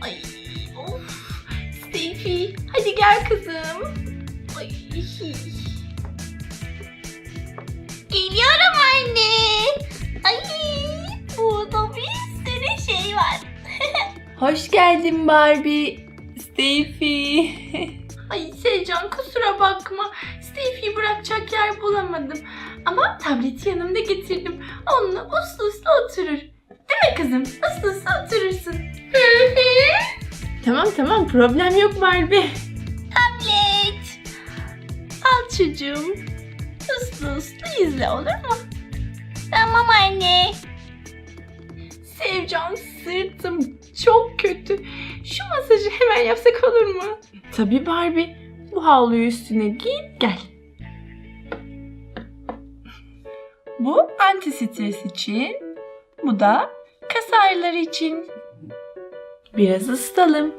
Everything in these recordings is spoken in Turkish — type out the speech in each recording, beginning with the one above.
Ay of. Steffi hadi gel kızım. Ay. Geliyorum anne. Ay burada bir sürü şey var. Hoş geldin Barbie. Steffi. Ay Sevcan kusura bakma. Steffi'yi bırakacak yer bulamadım. Ama tableti yanımda getirdim. Onunla uslu uslu oturur. Değil mi kızım? Uslu uslu oturursun. tamam tamam problem yok Barbie. Tablet. Al çocuğum. Uslu uslu izle olur mu? Tamam anne. Sevcan sırtım çok kötü. Şu masajı hemen yapsak olur mu? Tabii Barbie. Bu havluyu üstüne giy gel. Bu anti stres için. Bu da kas ağrıları için. Biraz ısıtalım.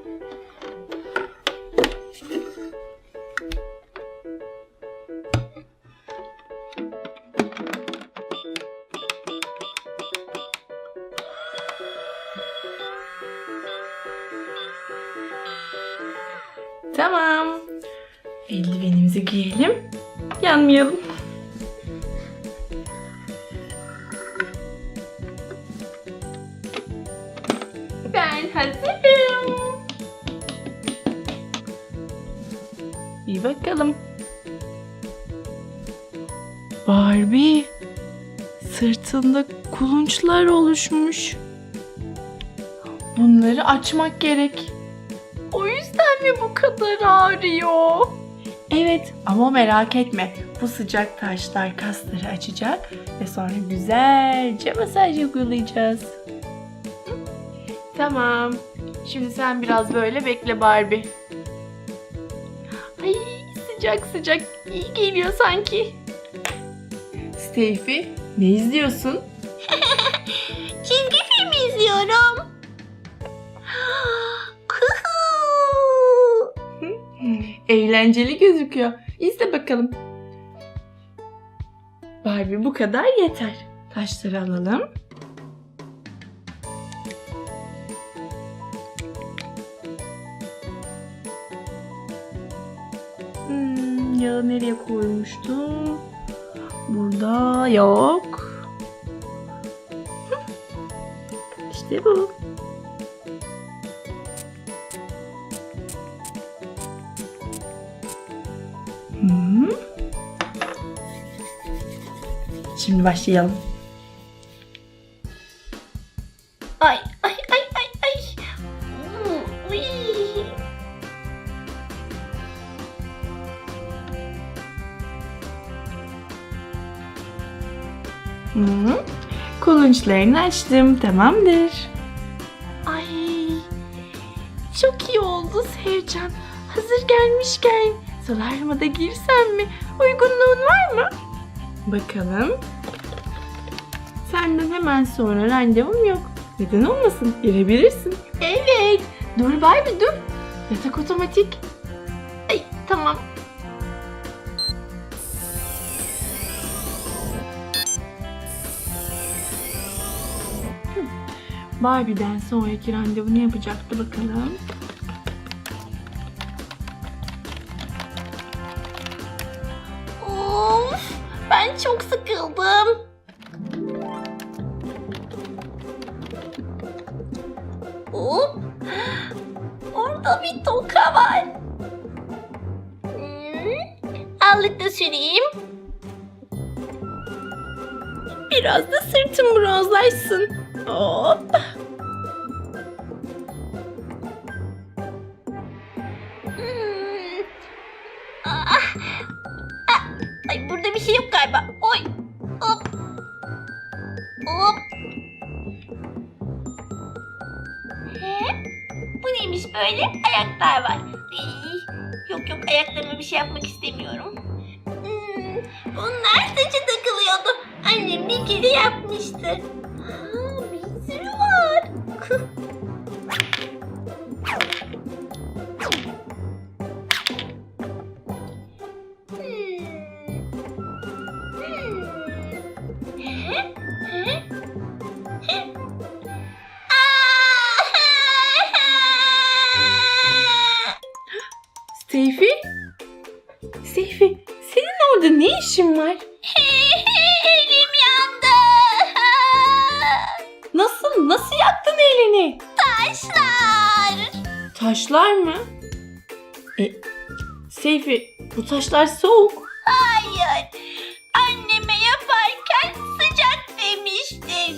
Tamam. Eldivenimizi giyelim. Yanmayalım. Bakalım. Barbie, sırtında kulunçlar oluşmuş. Bunları açmak gerek. O yüzden mi bu kadar ağrıyor? Evet ama merak etme. Bu sıcak taşlar kasları açacak ve sonra güzelce masaj uygulayacağız. Tamam. Şimdi sen biraz böyle bekle Barbie. Sıcak sıcak iyi geliyor sanki. Steffi, ne izliyorsun? Çizgi film izliyorum. Eğlenceli gözüküyor. İzle bakalım. Barbie bu kadar yeter. Taşları alalım. Nereye koymuştum? Burada yok. İşte bu. Hı. Şimdi başlayalım. Hı. Kulunçlarını açtım. Tamamdır. Ay çok iyi oldu Sevcan. Hazır gelmişken solaryuma da girsem mi? Uygunluğun var mı? Bakalım. Senden hemen sonra randevum yok. Neden olmasın? Girebilirsin. Evet. Dur Barbie dur. Yatak otomatik. Ay tamam. Barbie'den sonraki randevu ne yapacaktı bakalım. Of ben çok sıkıldım. Hop. Orada bir toka var. Hmm, Allık da süreyim. Biraz da sırtım bronzlaşsın. Hop. Bir şey yok galiba. Oy. Hop. Hop. He? Bu neymiş böyle? Ayaklar var. Yok yok ayaklarıma bir şey yapmak istemiyorum. Hmm, bunlar saçı takılıyordu. Annem bir kere yapmıştı. Taşlar mı? E, Seyfi bu taşlar soğuk. Hayır. Anneme yaparken sıcak demiştin.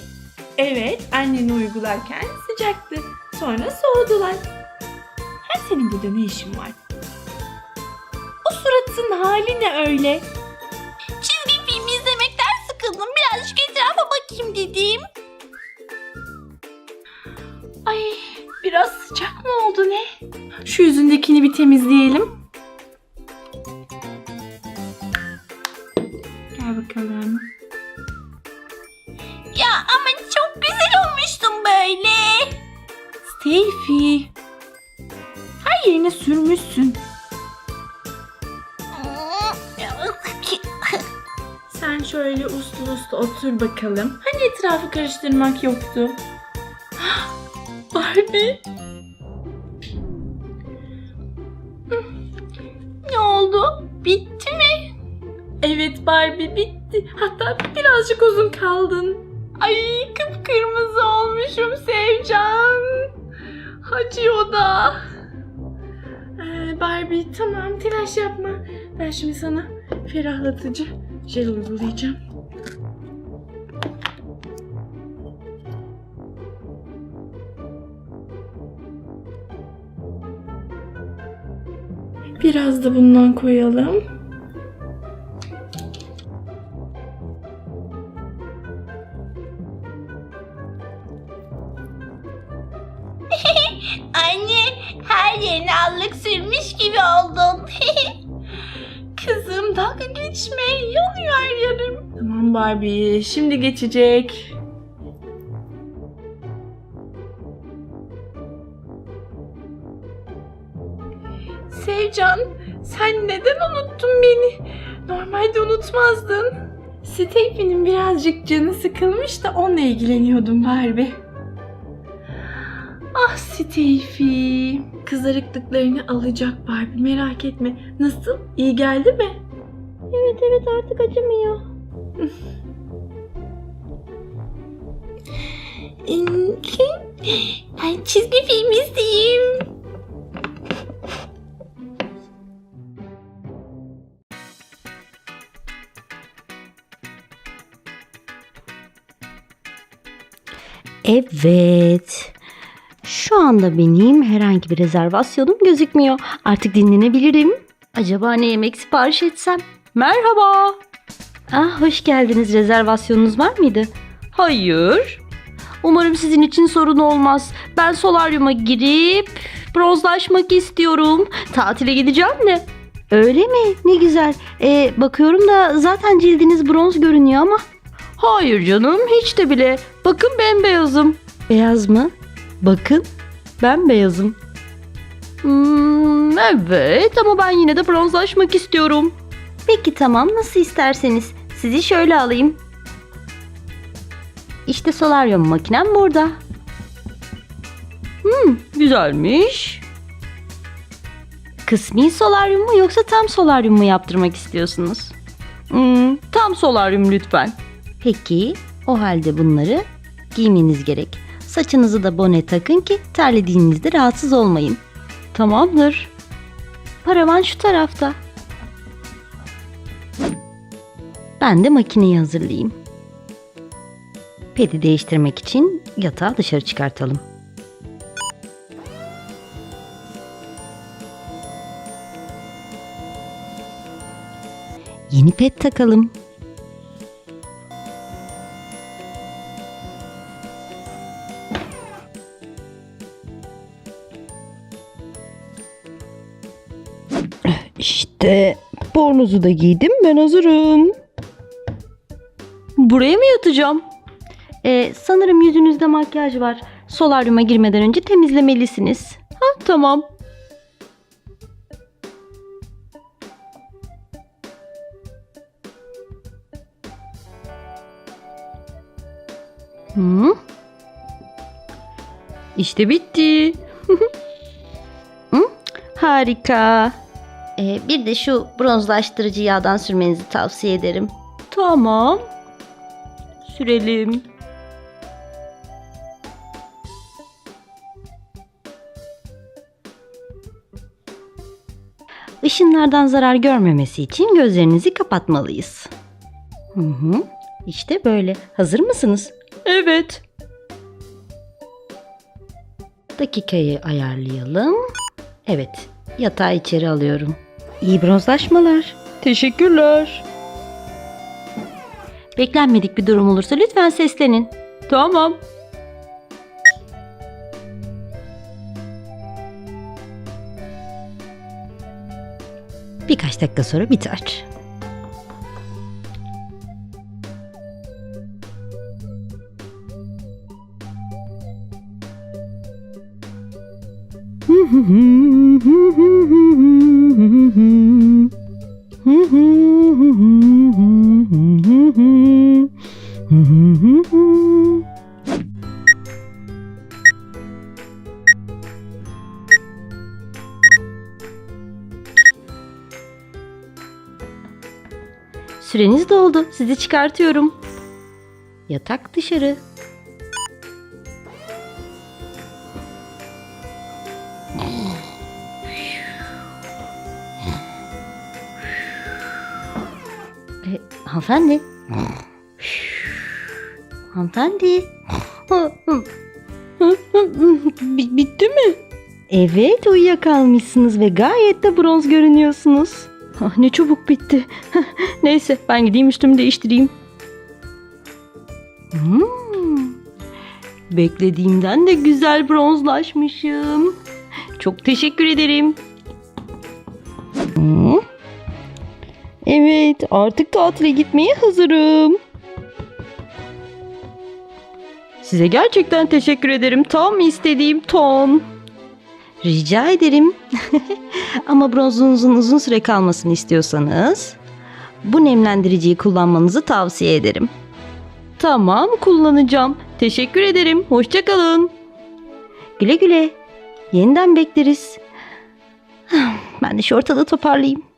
Evet anneni uygularken sıcaktı. Sonra soğudular. Ha senin burada ne işin var? O suratın hali ne öyle? Çizgi film izlemekten sıkıldım. Birazcık etrafa bakayım dedim. Biraz sıcak mı oldu ne? Şu yüzündekini bir temizleyelim. Gel bakalım. Ya ama çok güzel olmuştum böyle. Seyfi. Her yerine sürmüşsün. Sen şöyle uslu uslu otur bakalım. Hani etrafı karıştırmak yoktu? Barbie. Ne oldu? Bitti mi? Evet Barbie bitti. Hatta birazcık uzun kaldın. Ay kıpkırmızı olmuşum Sevcan. Acıyor da. Ee, Barbie tamam telaş yapma. Ben şimdi sana ferahlatıcı jel uygulayacağım. Biraz da bundan koyalım. Anne her yerine allık sürmüş gibi oldun. Kızım dalga geçme. Yanıyor her yerim. Tamam Barbie. Şimdi geçecek. Sen neden unuttun beni? Normalde unutmazdın. Steffi'nin birazcık canı sıkılmış da onunla ilgileniyordum Barbie. Ah Steffi. Kızarıklıklarını alacak Barbie merak etme. Nasıl? İyi geldi mi? evet evet artık acımıyor. ben çizgi film izleyeyim. Evet. Şu anda benim herhangi bir rezervasyonum gözükmüyor. Artık dinlenebilirim. Acaba ne yemek sipariş etsem? Merhaba. Ah, hoş geldiniz. Rezervasyonunuz var mıydı? Hayır. Umarım sizin için sorun olmaz. Ben solaryuma girip bronzlaşmak istiyorum. Tatile gideceğim de. Öyle mi? Ne güzel. Ee, bakıyorum da zaten cildiniz bronz görünüyor ama. Hayır canım hiç de bile. Bakın bembeyazım. Beyaz mı? Bakın ben beyazım. Hmm, evet ama ben yine de bronzlaşmak istiyorum. Peki tamam nasıl isterseniz. Sizi şöyle alayım. İşte solaryum makinem burada. Hmm, güzelmiş. Kısmi solaryum mu yoksa tam solaryum mu yaptırmak istiyorsunuz? Hmm, tam solaryum lütfen. Peki o halde bunları giymeniz gerek. Saçınızı da bone takın ki terlediğinizde rahatsız olmayın. Tamamdır. Paravan şu tarafta. Ben de makineyi hazırlayayım. Pedi değiştirmek için yatağı dışarı çıkartalım. Yeni pet takalım. İşte bornozu da giydim ben hazırım. Buraya mı yatacağım? Ee, sanırım yüzünüzde makyaj var. Solaryuma girmeden önce temizlemelisiniz. Ha tamam. Hı? İşte bitti. Hı? Harika. Ee, bir de şu bronzlaştırıcı yağdan sürmenizi tavsiye ederim. Tamam. Sürelim. Işınlardan zarar görmemesi için gözlerinizi kapatmalıyız. Hı hı. İşte böyle. Hazır mısınız? Evet. Dakikayı ayarlayalım. Evet. Yatağı içeri alıyorum. İyi bronzlaşmalar. Teşekkürler. Beklenmedik bir durum olursa lütfen seslenin. Tamam. Birkaç dakika sonra biter. Doldu. Sizi çıkartıyorum. Yatak dışarı. E, hanımefendi. hanımefendi. Bi- bitti mi? Evet uyuyakalmışsınız ve gayet de bronz görünüyorsunuz. Ah, ne çabuk bitti. Neyse ben gideyim üstümü değiştireyim. Hmm. Beklediğimden de güzel bronzlaşmışım. Çok teşekkür ederim. Hmm. Evet artık tatile gitmeye hazırım. Size gerçekten teşekkür ederim. Tam istediğim ton. Rica ederim. Ama bronzunuzun uzun süre kalmasını istiyorsanız bu nemlendiriciyi kullanmanızı tavsiye ederim. Tamam kullanacağım. Teşekkür ederim. Hoşçakalın. Güle güle. Yeniden bekleriz. Ben de şu ortalığı toparlayayım.